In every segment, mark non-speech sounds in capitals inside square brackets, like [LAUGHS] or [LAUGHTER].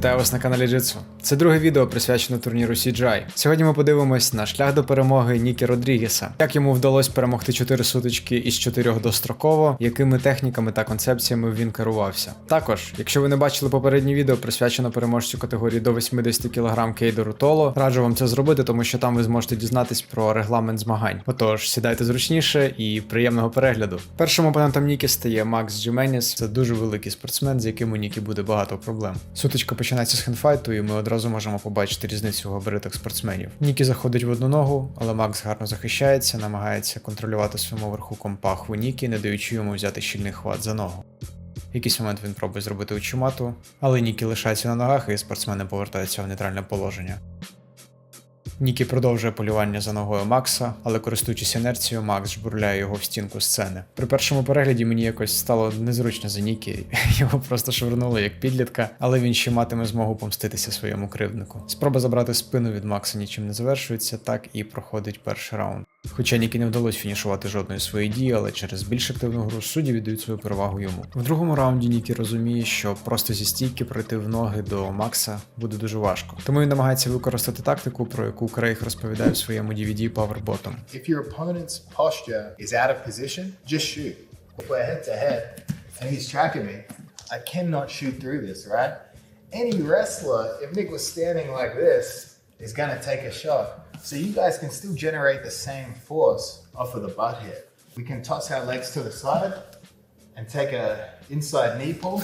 Вітаю вас на каналі Jitsu. Це друге відео присвячене турніру CGI. Сьогодні ми подивимось на шлях до перемоги Нікі Родрігеса, як йому вдалося перемогти 4 сутички із 4 достроково, якими техніками та концепціями він керувався. Також, якщо ви не бачили попереднє відео, присвячено переможцю категорії до 80 кг Кейдору Толо, раджу вам це зробити, тому що там ви зможете дізнатись про регламент змагань. Отож, сідайте зручніше і приємного перегляду. Першим опонентом Нікі стає Макс Джименіс. Це дуже великий спортсмен, з яким у Нікі буде багато проблем. Сутичка починається з хенфайту, і ми одразу можемо побачити різницю у габаритах спортсменів. Нікі заходить в одну ногу, але Макс гарно захищається, намагається контролювати своєму верху компаху Нікі, не даючи йому взяти щільний хват за ногу. В якийсь момент він пробує зробити учимату, але Нікі лишається на ногах і спортсмени повертаються в нейтральне положення. Нікі продовжує полювання за ногою Макса, але користуючись інерцією, Макс жбурляє його в стінку сцени. При першому перегляді мені якось стало незручно за Нікі, [LAUGHS] його просто швирнули як підлітка, але він ще матиме змогу помститися своєму кривднику. Спроба забрати спину від Макса нічим не завершується, так і проходить перший раунд. Хоча Нікі не вдалося фінішувати жодної своєї дії, але через більш активну гру судді віддають свою перевагу йому. В другому раунді Нікі розуміє, що просто зі стійки пройти в ноги до Макса буде дуже важко. Тому він намагається використати тактику, про яку Крейг розповідає в своєму DVD Power Bottom. If your opponent's posture is out of position, just shoot. We're head to head and he's tracking me, I cannot shoot through this, right? Any wrestler, if Nick was standing like this, is gonna take a shot. So you guys can still generate the same force off of the butt hit. We can toss our legs to the side and take a inside knee pull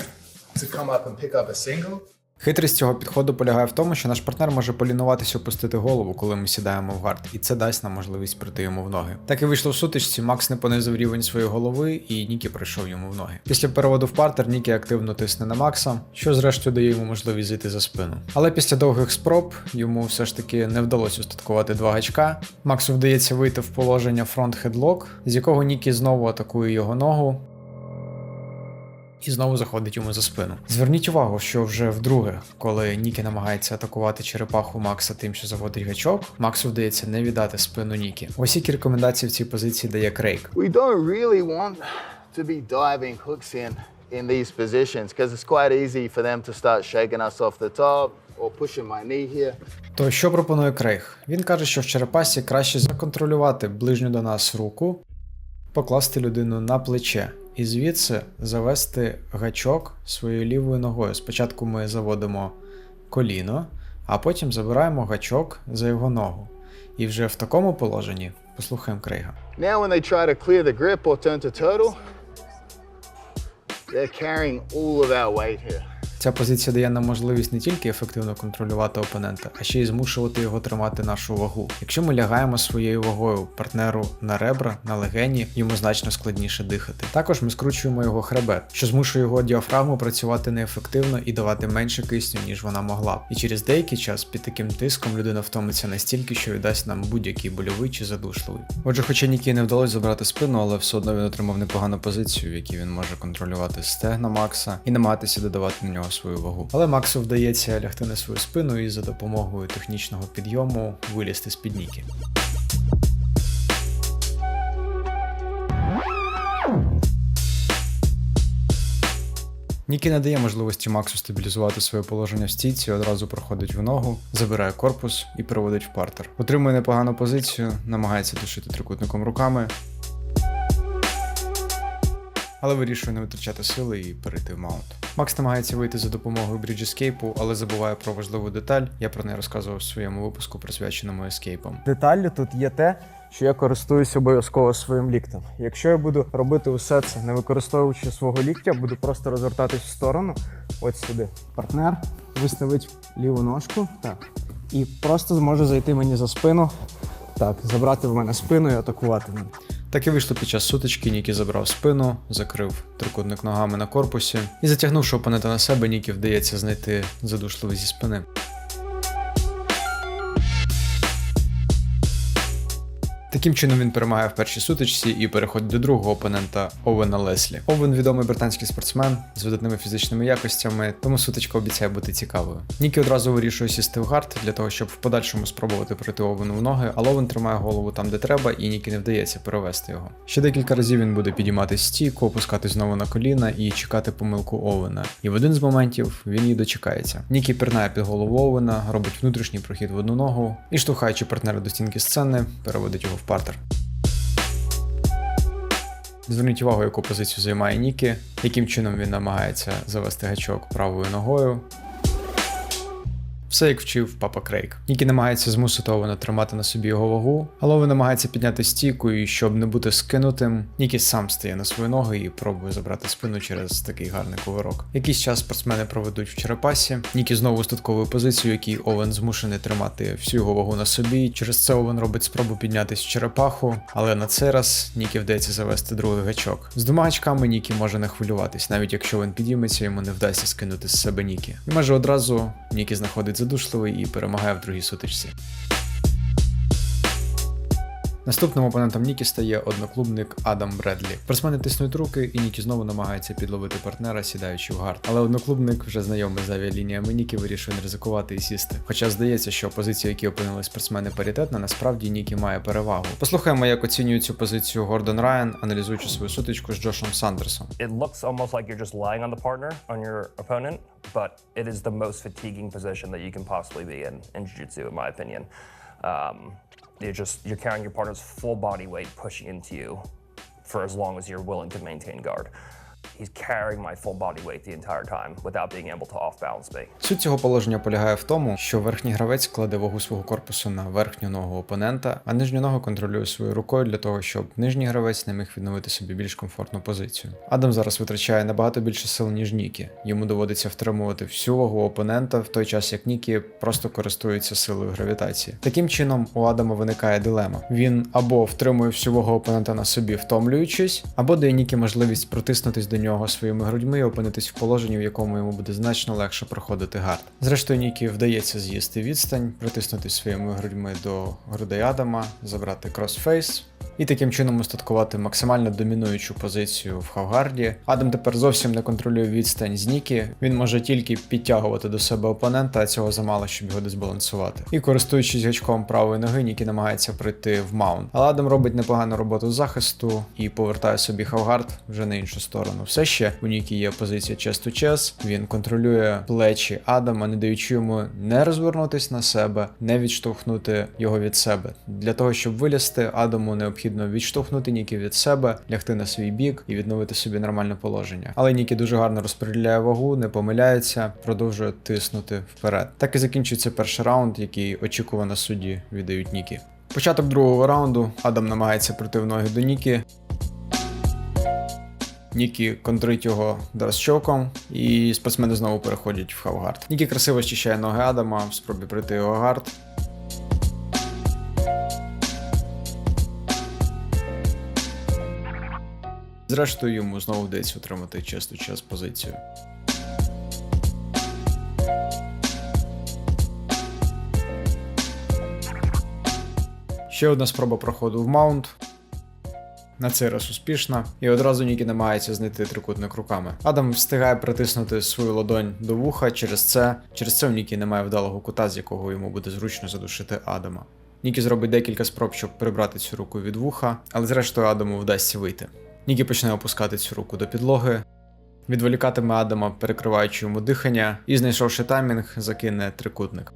to come up and pick up a single. Хитрість цього підходу полягає в тому, що наш партнер може полінуватися опустити голову, коли ми сідаємо в гард, і це дасть нам можливість прийти йому в ноги. Так і вийшло в сутичці, Макс не понизив рівень своєї голови, і Нікі прийшов йому в ноги. Після переводу в партер Нікі активно тисне на Макса, що зрештою дає йому можливість зайти за спину. Але після довгих спроб йому все ж таки не вдалося устаткувати два гачка. Максу вдається вийти в положення фронт хедлок, з якого Нікі знову атакує його ногу і знову заходить йому за спину. Зверніть увагу, що вже вдруге, коли Нікі намагається атакувати черепаху Макса тим, що заводить гачок, Максу вдається не віддати спину Нікі. Ось які рекомендації в цій позиції дає Крейг. We don't really want to be diving hooks in in these positions because it's quite easy for them to start shaking us off the top or pushing my knee here. То що пропонує Крейг? Він каже, що в черепасі краще законтролювати ближню до нас руку, покласти людину на плече. І звідси завести гачок своєю лівою ногою. Спочатку ми заводимо коліно, а потім забираємо гачок за його ногу. І вже в такому положенні послухаємо Крейга. Now, when they try to clear the grip or turn to turtle, they're carrying all of our weight here. Ця позиція дає нам можливість не тільки ефективно контролювати опонента, а ще й змушувати його тримати нашу вагу. Якщо ми лягаємо своєю вагою партнеру на ребра, на легені, йому значно складніше дихати. Також ми скручуємо його хребет, що змушує його діафрагму працювати неефективно і давати менше кисню, ніж вона могла. І через деякий час під таким тиском людина втомиться настільки, що віддасть нам будь-який больовий чи задушливий. Отже, хоча Нікі не вдалося забрати спину, але все одно він отримав непогану позицію, в якій він може контролювати стегна Макса і намагатися додавати на нього свою вагу. Але Максу вдається лягти на свою спину і за допомогою технічного підйому вилізти з під Нікі. Нікі не дає можливості Максу стабілізувати своє положення в стійці, одразу проходить в ногу, забирає корпус і переводить в партер. Отримує непогану позицію, намагається душити трикутником руками, але вирішує не витрачати сили і перейти в маунт. Макс намагається вийти за допомогою бріджескейпу, але забуває про важливу деталь. Я про неї розказував в своєму випуску, присвяченому ескейпам. Деталлю тут є те, що я користуюсь обов'язково своїм ліктем. Якщо я буду робити усе це, не використовуючи свого ліктя, буду просто розвертатись в сторону, от сюди. Партнер виставить ліву ножку, так. І просто зможе зайти мені за спину, так, забрати в мене спину і атакувати мене. Так і вийшло під час сутички, Нікі забрав спину, закрив трикутник ногами на корпусі і затягнувши опонента на себе, Нікі вдається знайти задушливий зі спини. Таким чином він перемагає в першій сутичці і переходить до другого опонента Овена Леслі. Овен відомий британський спортсмен з видатними фізичними якостями, тому сутичка обіцяє бути цікавою. Нікі одразу вирішує сісти в гард для того, щоб в подальшому спробувати пройти Овену в ноги, але Овен тримає голову там, де треба, і Нікі не вдається перевести його. Ще декілька разів він буде підіймати стійку, опускатись знову на коліна і чекати помилку Овена. І в один з моментів він її дочекається. Нікі пірнає під голову Овена, робить внутрішній прохід в одну ногу і, штовхаючи партнера до стінки сцени, переводить його в партер. Зверніть увагу, яку позицію займає Нікі, яким чином він намагається завести гачок правою ногою. Все як вчив папа Крейг. Нікі намагається змусити Овена тримати на собі його вагу, але Овен намагається підняти стійку, і щоб не бути скинутим, Нікі сам стає на свої ноги і пробує забрати спину через такий гарний кувирок. Якийсь час спортсмени проведуть в черепасі. Нікі знову устатковує позицію, якій Овен змушений тримати всю його вагу на собі. Через це Овен робить спробу піднятись в черепаху, але на цей раз Нікі вдається завести другий гачок. З двома гачками Нікі може не хвилюватись, навіть якщо він підійметься, йому не вдасться скинути з себе Нікі. І майже одразу Нікі знаходить задушливий і перемагає в другій сутичці. Наступним опонентом Нікі стає одноклубник Адам Бредлі. Спортсмени тиснуть руки, і Нікі знову намагається підловити партнера, сідаючи в гард. Але одноклубник, вже знайомий з авіалініями Нікі, вирішує не ризикувати і сісти. Хоча здається, що позиція, які опинили спортсмени паритетна, насправді Нікі має перевагу. Послухаємо, як оцінює цю позицію Гордон Райан, аналізуючи свою сутичку з Джошем Сандерсом. It looks almost like you're just lying on the partner, on your opponent, but it is the most fatiguing position that you can possibly be in in jiu-jitsu, in my opinion. Um, you're just you're carrying your partner's full body weight pushing into you for as long as you're willing to maintain guard. He's carrying my full body weight the entire time without being able to off balance me. Суть цього положення полягає в тому, що верхній гравець кладе вагу свого корпусу на верхню ногу опонента, а нижню ногу контролює своєю рукою для того, щоб нижній гравець не міг відновити собі більш комфортну позицію. Адам зараз витрачає набагато більше сил, ніж Нікі. Йому доводиться втримувати всю вагу опонента, в той час як Нікі просто користується силою гравітації. Таким чином, у Адама виникає дилема: він або втримує всю вагу опонента на собі, втомлюючись, або дає Нікі можливість протиснутись до нього своїми грудьми і опинитись в положенні, в якому йому буде значно легше проходити гард. Зрештою, Нікі вдається з'їсти відстань, притиснутись своїми грудьми до грудей Адама, забрати кросфейс. І таким чином устаткувати максимально домінуючу позицію в Хавгарді. Адам тепер зовсім не контролює відстань з Нікі. Він може тільки підтягувати до себе опонента, а цього замало, щоб його дисбалансувати. І користуючись гачком правої ноги, Нікі намагається прийти в маунт. Але Адам робить непогану роботу захисту і повертає собі Хавгард вже на іншу сторону. Все ще у Нікі є позиція chest to chest. Він контролює плечі Адама, не даючи йому не розвернутись на себе, не відштовхнути його від себе. Для того, щоб вилізти, Адаму необхідно відштовхнути Нікі від себе, лягти на свій бік і відновити собі нормальне положення. Але Нікі дуже гарно розподіляє вагу, не помиляється, продовжує тиснути вперед. Так і закінчується перший раунд, який очікувано судді віддають Нікі. Початок другого раунду Адам намагається прийти в ноги до Нікі. Нікі контрить його драсчоком, і спортсмени знову переходять в хавгард. Нікі красиво щищає ноги Адама в спробі прийти його гард. Зрештою, йому знову вдається отримати чисту час позицію. Ще одна спроба проходу в маунт. На цей раз успішна, і одразу Нікі намагається знайти трикутник руками. Адам встигає притиснути свою ладонь до вуха через це. Через це у Нікі немає вдалого кута, з якого йому буде зручно задушити Адама. Нікі зробить декілька спроб, щоб прибрати цю руку від вуха, але зрештою Адаму вдасться вийти. Нікі почне опускати цю руку до підлоги, відволікатиме Адама, перекриваючи йому дихання, і, знайшовши таймінг, закине трикутник.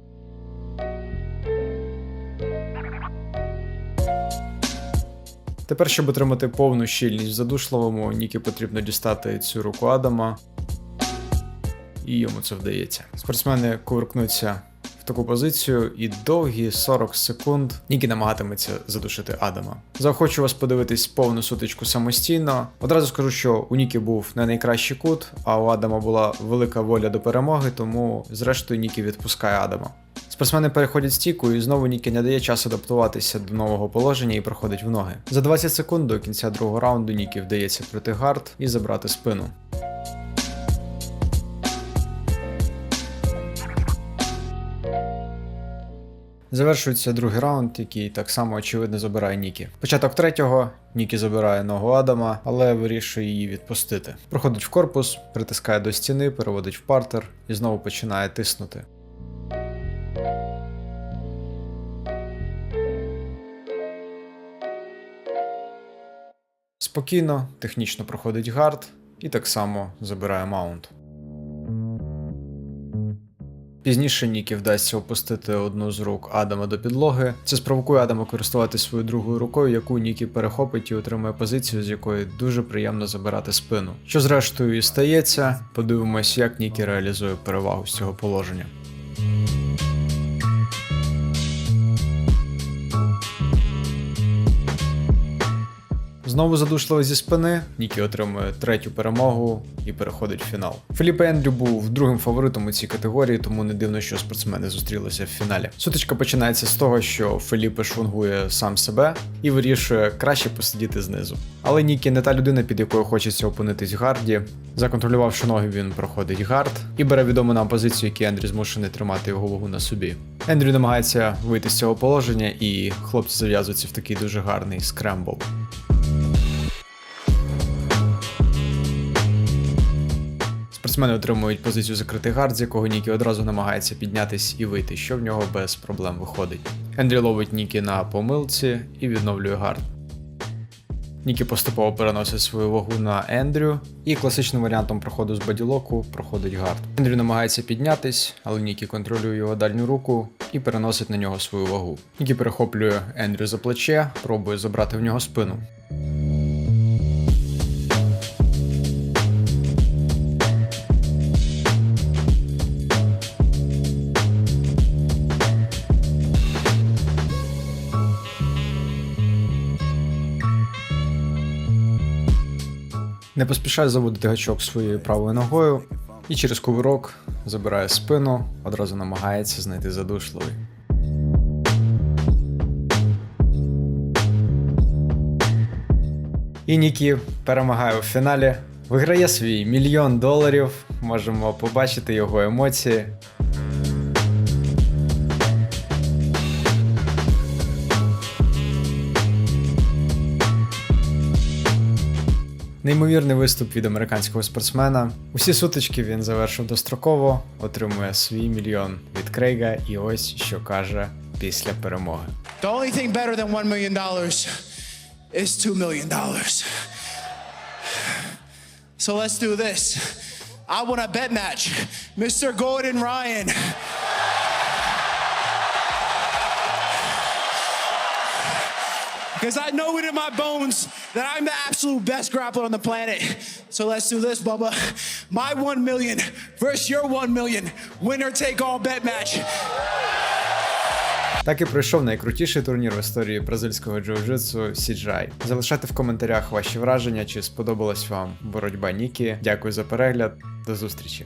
Тепер, щоб отримати повну щільність в задушливому, Нікі потрібно дістати цю руку Адама. І йому це вдається. Спортсмени кувыркнуться в таку позицію, і довгі 40 секунд Нікі намагатиметься задушити Адама. Заохочу вас подивитись повну сутичку самостійно. Одразу скажу, що у Нікі був не найкращий кут, а у Адама була велика воля до перемоги, тому зрештою Нікі відпускає Адама. Спортсмени переходять стійку, і знову Нікі не дає часу адаптуватися до нового положення і проходить в ноги. За 20 секунд до кінця другого раунду Нікі вдається пройти гард і забрати спину. Завершується другий раунд, який так само очевидно забирає Нікі. Початок третього Нікі забирає ногу Адама, але вирішує її відпустити. Проходить в корпус, притискає до стіни, переводить в партер і знову починає тиснути. Спокійно, технічно проходить гард і так само забирає маунт. Пізніше Нікі вдасться опустити одну з рук Адама до підлоги. Це спровокує Адама користуватися своєю другою рукою, яку Нікі перехопить і отримує позицію, з якої дуже приємно забирати спину. Що зрештою і стається, подивимось, як Нікі реалізує перевагу з цього положення. Знову задушливо зі спини. Нікі отримує третю перемогу і переходить в фінал. Філіп Ендрю був другим фаворитом у цій категорії, тому не дивно, що спортсмени зустрілися в фіналі. Сутичка починається з того, що Феліпе швунгує сам себе і вирішує краще посидіти знизу. Але Нікі не та людина, під якою хочеться опинитись в гарді. Законтролювавши ноги, він проходить гард і бере відому нам позицію, які Ендрю змушений тримати його вагу на собі. Ендрю намагається вийти з цього положення, і хлопці зав'язуються в такий дуже гарний скрембл. Спортсмени отримують позицію закритий гард, з якого Нікі одразу намагається піднятись і вийти, що в нього без проблем виходить. Ендрі ловить Нікі на помилці і відновлює гард. Нікі поступово переносить свою вагу на Ендрю, і класичним варіантом проходу з боділоку проходить гард. Ендрю намагається піднятись, але Нікі контролює його дальню руку і переносить на нього свою вагу. Нікі перехоплює Ендрю за плече, пробує забрати в нього спину. Не поспішає заводити гачок своєю правою ногою і через кувирок забирає спину, одразу намагається знайти задушливий. І Нікі перемагає у фіналі, виграє свій мільйон доларів. Можемо побачити його емоції. Неймовірний виступ від американського спортсмена. Усі сутички він завершив достроково, отримує свій мільйон від Крейга, і ось що каже після перемоги. The only thing better than $1 million is $2 million. So let's do this. I want a bet match. Mr. Gordon Ryan. Because I know it in my bones that I'm the absolute best grappler on the planet. So let's do this, Bubba. My 1 million versus your 1 million. Winner take all bet match. Так і пройшов найкрутіший турнір в історії бразильського джиу-джитсу CGI. Залишайте в коментарях ваші враження, чи сподобалась вам боротьба Нікі. Дякую за перегляд, до зустрічі.